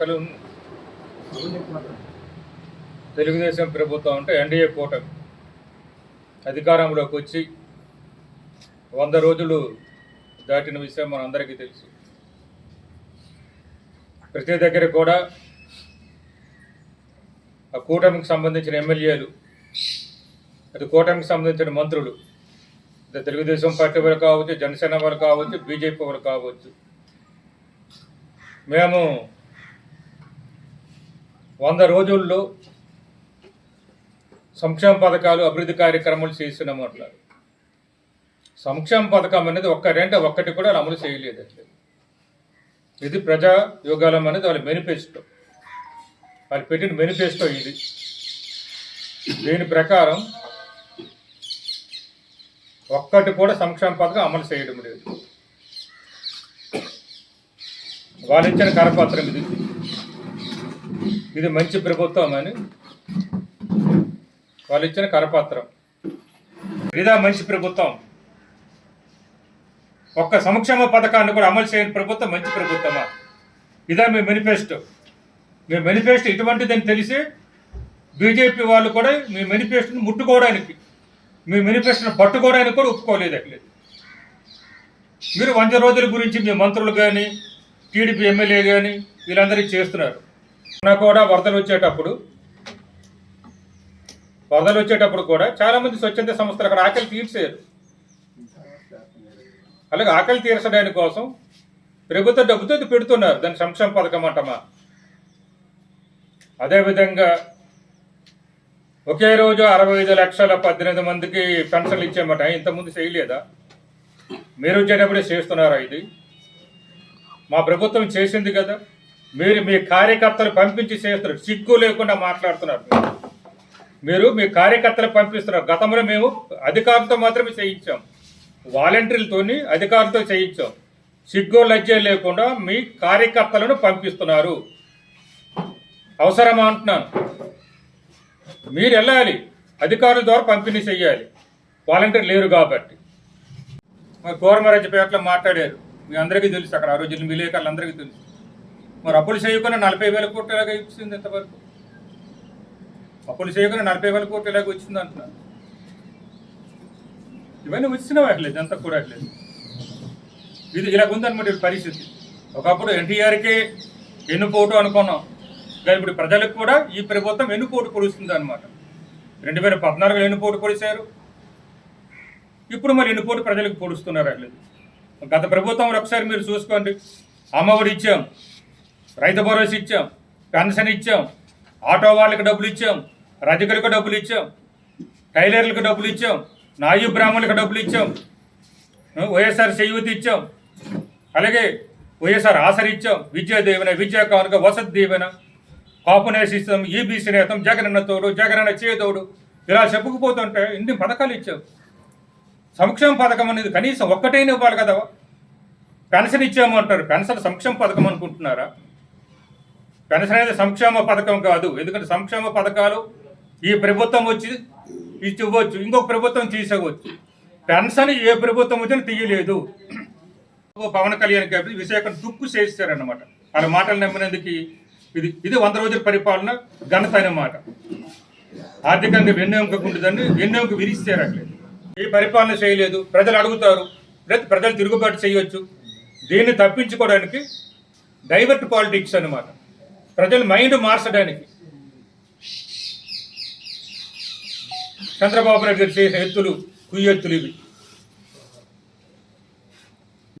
లెక్కలు తెలుగుదేశం ప్రభుత్వం అంటే ఎన్డీఏ కూటమి. అధికారంలోకి వచ్చి వంద రోజులు దాటిన విషయం మనందరికీ తెలుసు. ప్రతి దగ్గర కూడా ఆ కూటమికి సంబంధించిన ఎమ్మెల్యేలు అది కూటమికి సంబంధించిన మంత్రులు తెలుగుదేశం పార్టీ వారు కావచ్చు జనసేన వారు కావచ్చు బీజేపీ వారు కావచ్చు మేము వంద రోజుల్లో సంక్షేమ పథకాలు అభివృద్ధి కార్యక్రమాలు చేస్తున్నాము అంటారు సంక్షేమ పథకం అనేది ఒక్క రెంట ఒక్కటి కూడా అమలు చేయలేదు అట్లేదు ఇది ప్రజా యోగాలం అనేది వాళ్ళ మేనిఫెస్టో. వాళ్ళు పెట్టిన మేనిఫెస్టో ఇది. దీని ప్రకారం ఒక్కటి కూడా సంక్షేమ పథకం అమలు చేయడం లేదు. వాళ్ళు ఇచ్చిన కరపత్రం ఇది. ఇది మంచి ప్రభుత్వం అని వాళ్ళు ఇచ్చిన కరపత్రం. ఇదా మంచి ప్రభుత్వం. ఒక్క సంక్షేమ పథకాన్ని కూడా అమలు చేయని ప్రభుత్వం మంచి ప్రభుత్వమా? ఇదా మీ మేనిఫెస్టో. మీ మేనిఫెస్టో ఇటువంటిదని తెలిసి బీజేపీ వాళ్ళు కూడా మీ మేనిఫెస్టోని ముట్టుకోవడానికి మీ మేనిఫెస్టోని పట్టుకోవడానికి కూడా ఒప్పుకోలేదు అట్లేదు మీరు వంద రోజుల గురించి మీ మంత్రులు కానీ టీడీపీ ఎమ్మెల్యే కానీ వీళ్ళందరికీ చేస్తున్నారు. కూడా వరదలు వచ్చేటప్పుడు వరదలు వచ్చేటప్పుడు కూడా చాలా మంది స్వచ్ఛంద సంస్థలు అక్కడ ఆకలి తీర్చారు. అలాగే ఆకలి తీర్చడానికి కోసం ప్రభుత్వ డబ్బుతో పెడుతున్నారు. దాని సంక్షేమ పథకం అంటమా? అదేవిధంగా ఒకే రోజు అరవై ఐదు లక్షల పద్దెనిమిది మందికి పెన్షన్లు ఇచ్చామట ఇంతకుముందు చేయలేదా? మీరు వచ్చేటప్పుడే చేస్తున్నారా ఇది? మా ప్రభుత్వం చేసింది కదా. మీరు మీ కార్యకర్తలు పంపించి చేస్తున్నారు. సిగ్గు లేకుండా మాట్లాడుతున్నారు మీరు. మీ కార్యకర్తలు పంపిస్తున్నారు. గతంలో మేము అధికారులతో మాత్రమే చేయించాం. వాలంటీర్లతోని అధికారులతో చేయించాం. సిగ్గు లజ్జ లేకుండా మీ కార్యకర్తలను పంపిస్తున్నారు. అవసరమా అంటున్నాను. మీరు వెళ్ళాలి. అధికారుల ద్వారా పంపిణీ చేయాలి. వాలంటీర్ లేరు కాబట్టి. మరి కోరమరాజపేటలో మాట్లాడారు. మీ అందరికీ తెలుసు అక్కడ ఆ రోజు విలేకరులు అందరికీ తెలుసు. మరి అప్పులు చేయకుండా నలభై వేల కోట్లు ఎలాగ ఇచ్చింది ఎంతవరకు అప్పులు చేయకుండా నలభై వేల కోట్లు ఎలాగ వచ్చింది అంటున్నారు? ఇవన్నీ వచ్చినవి అట్లేదు ఎంత కూడా అట్లేదు ఇది ఇలా ఉందన్నమాట పరిస్థితి. ఒకప్పుడు ఎన్టీఆర్కే ఎన్నుపోటు అనుకున్నాం. కానీ ఇప్పుడు ప్రజలకు కూడా ఈ ప్రభుత్వం ఎన్నుపోటు పొడుస్తుంది అనమాట రెండు వేల పద్నాలుగులో ఎన్నుపోటు పొడిచారు. ఇప్పుడు మరి ఎన్నుపోటు ప్రజలకు పొడుస్తున్నారు అట్లేదు గత ప్రభుత్వం ఒకసారి మీరు చూసుకోండి. అమ్మఒడి ఇచ్చాం. రైతు భరోసా ఇచ్చాం పెన్షన్ ఇచ్చాం ఆటో వాళ్ళకి డబ్బులు ఇచ్చాం రజకులకు డబ్బులు ఇచ్చాం టైలర్లకు డబ్బులు ఇచ్చాం నాయు బ్రాహ్మణులకు డబ్బులు ఇచ్చాం వైఎస్ఆర్ చేయూతి ఇచ్చాం. అలాగే వైఎస్ఆర్ ఆసరి ఇచ్చాం విద్యా దీవెన విద్యా కానుక వసతి దీవెన కాపు నేసిస్తాం ఈబీసీ నేతం జగనన్న తోడు జగనన్న చేదోడు ఇలా చెప్పుకుపోతుంటే ఇన్ని పథకాలు ఇచ్చాం. సంక్షేమ పథకం అనేది కనీసం ఒక్కటైనా ఇవ్వాలి కదా. పెన్షన్ ఇచ్చాము అంటారు. పెన్షన్ సంక్షేమ పథకం అనుకుంటున్నారా? పెన్షన్ అనేది సంక్షేమ పథకం కాదు. ఎందుకంటే సంక్షేమ పథకాలు ఈ ప్రభుత్వం వచ్చి ఇవ్వచ్చు. ఇంకొక ప్రభుత్వం తీసుకోవచ్చు పెన్షన్ ఏ ప్రభుత్వం వచ్చినా తీయలేదు. పవన్ కళ్యాణ్ గారి విశాఖను దుక్కు చేస్తారన్నమాట వాళ్ళ మాటలు నమ్మినందుకు ఇది ఇది వంద రోజుల పరిపాలన ఘనత అన్నమాట ఆర్థికంగా వెన్నెముకుంటుందని వెన్నెముక విరిస్తారు అట్లేదు ఈ పరిపాలన చేయలేదు. ప్రజలు అడుగుతారు. ప్రజలు తిరుగుబాటు చేయొచ్చు. దీన్ని తప్పించుకోవడానికి డైవర్ట్ పాలిటిక్స్ అన్నమాట. ప్రజల మైండ్ మార్చడానికి. చంద్రబాబు నాయుడు గారు చేసిన ఎత్తులు కుయ్యెత్తులు ఇవి.